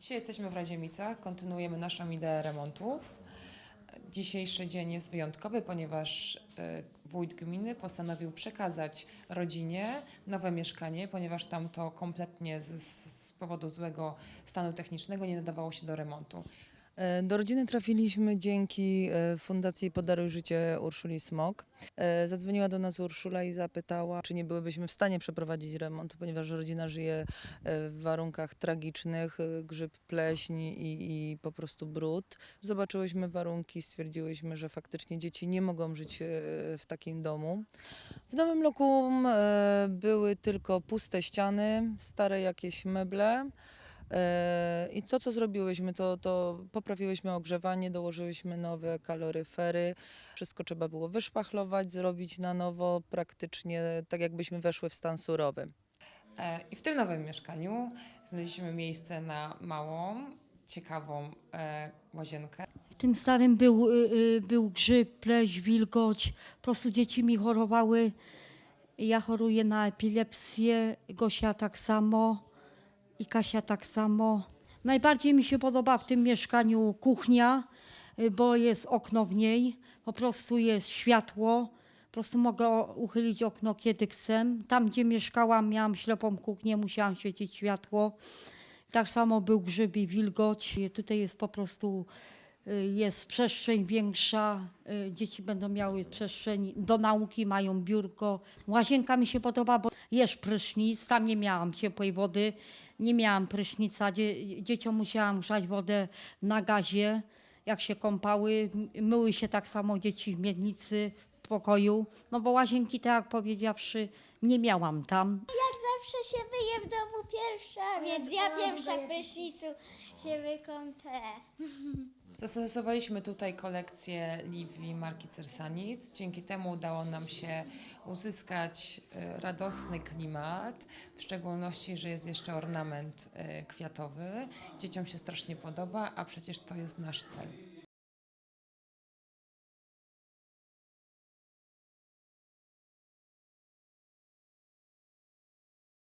Dzisiaj jesteśmy w Radziemicach, kontynuujemy naszą ideę remontów. Dzisiejszy dzień jest wyjątkowy, ponieważ e, wójt gminy postanowił przekazać rodzinie nowe mieszkanie, ponieważ tam to kompletnie z, z powodu złego stanu technicznego nie nadawało się do remontu. E, Do rodziny trafiliśmy dzięki e, Fundacji Podaruj Życie Urszuli Smok. E, Zadzwoniła do nas Urszula i zapytała, czy nie byłybyśmy w stanie przeprowadzić remontu, ponieważ rodzina żyje w warunkach tragicznych, grzyb, pleśń i, i po prostu brud. Zobaczyłyśmy warunki, stwierdziłyśmy, że faktycznie dzieci nie mogą żyć w takim domu. W nowym lokum były tylko puste ściany, stare jakieś meble. E, I to, co zrobiłyśmy, to, to poprawiłyśmy ogrzewanie, dołożyłyśmy nowe kaloryfery. Wszystko trzeba było wyszpachlować, zrobić na nowo, praktycznie tak jakbyśmy weszły w stan surowy. E, I w tym nowym mieszkaniu znaleźliśmy miejsce na małą, ciekawą e, łazienkę. W tym starym był, y, y, był grzyb, pleś, wilgoć. Po prostu dzieci mi chorowały. Ja choruję na epilepsję, Gosia tak samo i Kasia tak samo. Najbardziej mi się podoba w tym mieszkaniu kuchnia, y, bo jest okno w niej, po prostu jest światło. Po prostu mogę uchylić okno kiedy chcę. Tam, gdzie mieszkałam, miałam ślepą kuchnię, musiałam świecić światło. Tak samo był grzyb i wilgoć. Tutaj jest po prostu jest przestrzeń większa. y, Dzieci będą miały przestrzeń do nauki, mają biurko. Łazienka mi się podoba, bo jest prysznic. Tam nie miałam ciepłej wody, nie miałam prysznica. Dzie- Dzieciom musiałam grzać wodę na gazie, jak się kąpały. Myły się tak samo dzieci w miednicy, w pokoju. No bo łazienki, tak jak powiedziawszy, nie miałam tam. Zawsze się myję w domu pierwsza, więc ja pierwsza w prysznicu się wykąpę. Zastosowaliśmy tutaj kolekcję Livi marki Cersanit. Dzięki temu udało nam się uzyskać e, radosny klimat, w szczególności, że jest jeszcze ornament e, kwiatowy. Dzieciom się strasznie podoba, a przecież to jest nasz cel.